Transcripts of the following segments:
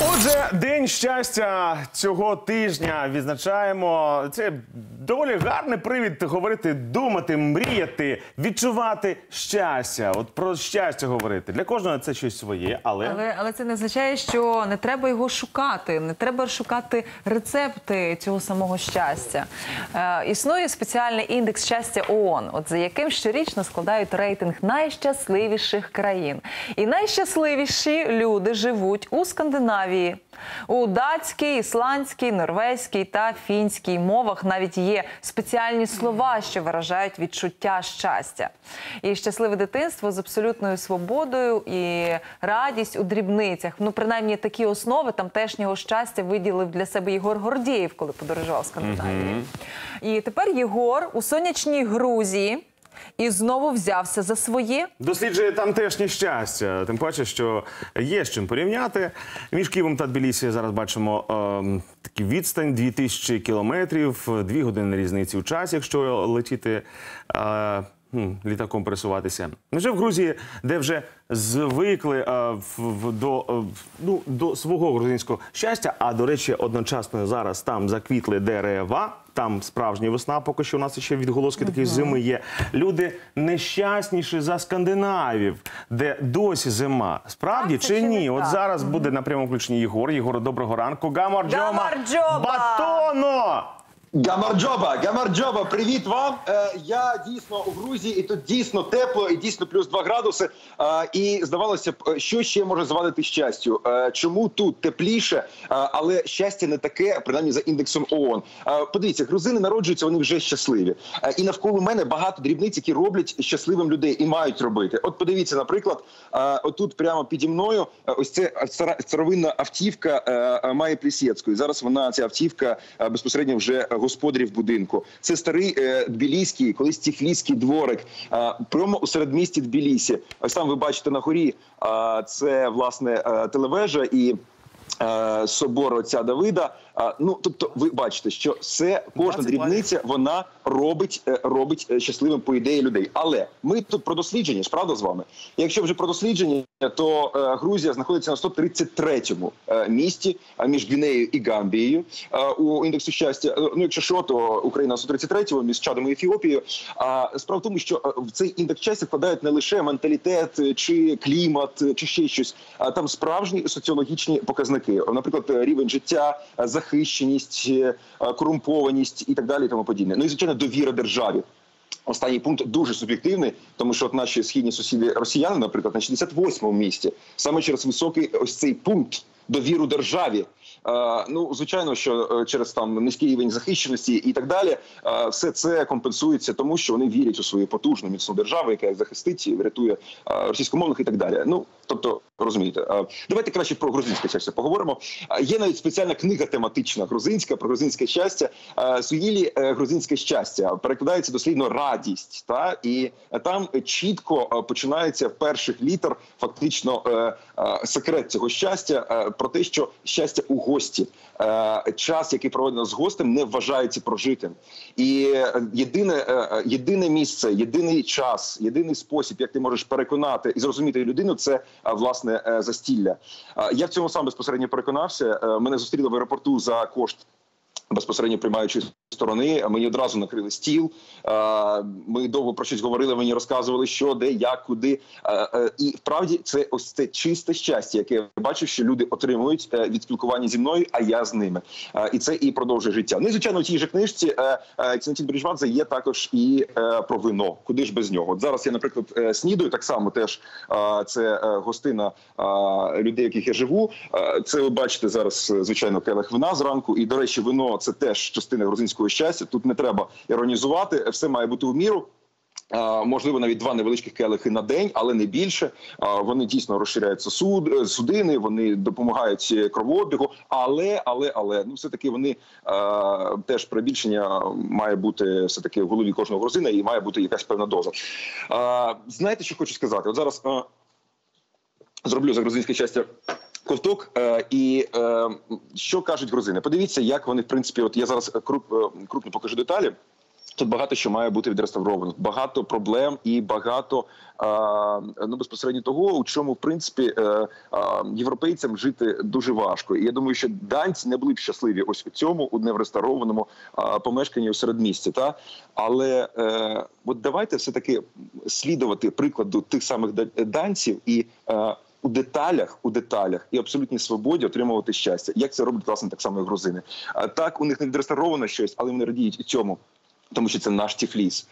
Отже, день щастя цього тижня відзначаємо. Це доволі гарний привід говорити, думати, мріяти, відчувати щастя. От про щастя говорити. Для кожного це щось своє, але, Але, але це не означає, що не треба його шукати, не треба шукати рецепти цього самого щастя. Е, існує спеціальний індекс щастя ООН, от за яким щорічно складають рейтинг найщасливіших країн. І найщасливіші люди живуть у Скандинавії. У датській, ісландській, норвезькій та фінській мовах навіть є спеціальні слова, що виражають відчуття щастя. І щасливе дитинство з абсолютною свободою і радість у дрібницях. Ну, принаймні, такі основи тамтешнього щастя виділив для себе Єгор Гордієв, коли подорожував Скандинавії. І тепер Єгор у сонячній Грузії і знову взявся за своє. досліджує тамтешнє щастя. Тим паче, що є з чим порівняти. Між Києвом та Тбілісі зараз бачимо е, такі відстань 2000 кілометрів, дві години різниці в часі, якщо летіти. Е, Літаком пересуватися. Вже в Грузії, де вже звикли е, в, в- до, е, в- ну, до свого грузинського щастя, а до речі, одночасно зараз там заквітли дерева, там справжня весна, поки що у нас ще відголоски такої зими є. Люди нещасніші за скандинавів, де досі зима. Справді чи чи ні? От так? зараз буде на прямому включенні Єгор. Єгор, доброго ранку. Гамарджома Гамарджоба! Батоно! Гамарджоба, Гамарджоба, привіт вам. Е, я дійсно у Грузії, і тут дійсно тепло, і дійсно плюс 2 градуси. Е, і здавалося б, що ще може завадити щастю? Е, чому тут тепліше, е, але щастя не таке, принаймні за індексом ООН. Е, подивіться, грузини народжуються, вони вже щасливі. Е, і навколо мене багато дрібниць, які роблять щасливим людей і мають робити. От подивіться, наприклад, отут прямо піді мною, ось це старовинна автівка Майї Плісєцької. Зараз вона ця автівка безпосередньо вже господарів будинку. Це старий е, тбіліський, колись тіфліський дворик. е, прямо у середмісті Тбілісі. Ось там ви бачите на горі. е, це власне е, телевежа і. е, Собор отця Давида. Ну тобто, ви бачите, що все кожна дрібниця вона робить е, робить е, щасливим по ідеї людей. Але ми тут про дослідження ж правда з вами. Якщо вже про дослідження, то е, Грузія знаходиться на 133-му е, місці між Гвінеєю і Гамбією у індексу щастя. Ну, якщо що, то Україна на 133-му між Чадом і Ефіопією. А справа в тому, що в цей індекс щастя вкладають не лише менталітет чи клімат, чи ще щось, а там справжні соціологічні показники. Наприклад, рівень життя, е, захищеність, е, е, корумпованість і так далі, і тому подібне. Ну і звичайно, довіра державі. Останній пункт дуже суб'єктивний, тому що от наші східні сусіди росіяни, наприклад, на 68-му місці, саме через високий ось цей пункт довіру державі. Е, ну, звичайно, що через там низький рівень захищеності і так далі, все це компенсується тому, що вони вірять у свою потужну міцну державу, яка їх захистить врятує російськомовних і так далі. Ну тобто, розумієте, давайте краще про грузинське щастя поговоримо. Є навіть спеціальна книга тематична грузинська про грузинське щастя. Суїлі е, грузинське щастя перекладається дослідно радість. Та і там чітко починається в перших літер фактично е, секрет цього щастя е, про те, що щастя у гості. Час, який проведено з гостем, не вважається прожитим. І єдине, єдине місце, єдиний час, єдиний спосіб, як ти можеш переконати і зрозуміти людину, це власне е, застілля. Е, Я в цьому сам безпосередньо переконався. Е, Мене зустріли в аеропорту за кошт безпосередньо приймаючої сторони. Мені одразу накрили стіл. Ми довго про щось говорили. Мені розказували, що де, як, куди. І вправді це ось це чисте щастя, яке я бачив, що люди отримують е, від спілкування зі мною, а я з ними. І це і продовжує життя. Ну і звичайно, у тій же книжці е, е, Бріжвадзе є також і про вино. Куди ж без нього? От зараз я, наприклад, снідаю так само. Теж це гостина людей, яких я живу. Це ви бачите зараз, звичайно, келих вина зранку. І до речі, вино це теж частина грузинського щастя. Тут не треба іронізувати, все має бути у міру. Можливо, навіть два невеличких келихи на день, але не більше. Вони дійсно розширяють сосуд, е, судини, вони допомагають е, кровообігу. Але, але, але ну все таки вони теж перебільшення має бути все таки в голові кожного грузина і має бути якась певна доза. Знаєте, що хочу сказати? От зараз е, зроблю за грузинське щастя. Ковток е, і е, що кажуть грузини? Подивіться, як вони в принципі, от я зараз е, крупно покажу деталі. Тут багато що має бути відреставровано, багато проблем і багато ну безпосередньо того, у чому в принципі європейцям жити дуже важко. І я думаю, що данці не були б щасливі ось у цьому у невреставрованому помешканні у середмісті. Та але от давайте все таки слідувати прикладу тих самих данців і. У деталях, у деталях і абсолютній свободі отримувати щастя. Як це роблять власне так само і грузини? А так у них не відреставровано щось, але вони радіють і цьому, тому що це наш тіфліс.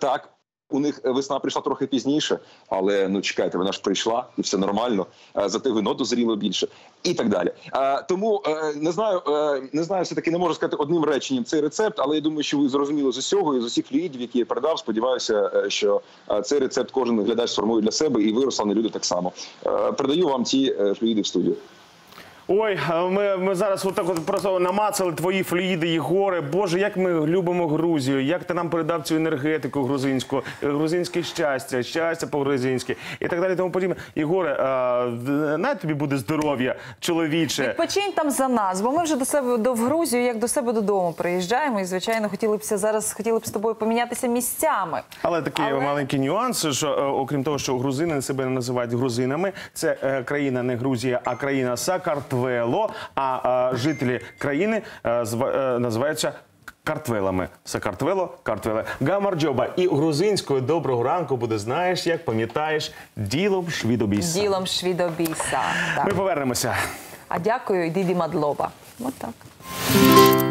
Так. У них весна прийшла трохи пізніше, але ну чекайте, вона ж прийшла і все нормально. Е, Зате вино дозріло більше і так далі. Е, Тому е, не знаю, е, не знаю, все таки не можу сказати одним реченням цей рецепт, але я думаю, що ви зрозуміли з усього і з усіх флюїдів, які я передав. Сподіваюся, е, що е, цей рецепт кожен глядач сформує для себе, і ви, Руслане, люди так само. Е, Передаю вам ці е, флюїди в студію. Ой, ми, ми зараз отак от просто намацали твої флюїди, Єгоре. Боже, як ми любимо Грузію, як ти нам передав цю енергетику грузинську, грузинське щастя, щастя по-грузинськи і так далі. Тому подібне. Єгоре, а, на тобі буде здоров'я, чоловіче. Відпочинь там за нас, бо ми вже до себе до в Грузію, як до себе додому приїжджаємо. І звичайно, хотіли б зараз хотіли б з тобою помінятися місцями. Але такий Але- маленький нюанс, що е, окрім того, що грузини себе не називають грузинами, це е, країна не Грузія, а країна Сакартвело. А е, жителі країни е, е, називаються. Картвелами Сакартвело, Картвеле, Гамарджоба. І грузинською доброго ранку буде, знаєш, як пам'ятаєш, ділом швідобіса. Ділом швідобіса. Ми повернемося. А дякую, Діді Мадлоба. Отак. так.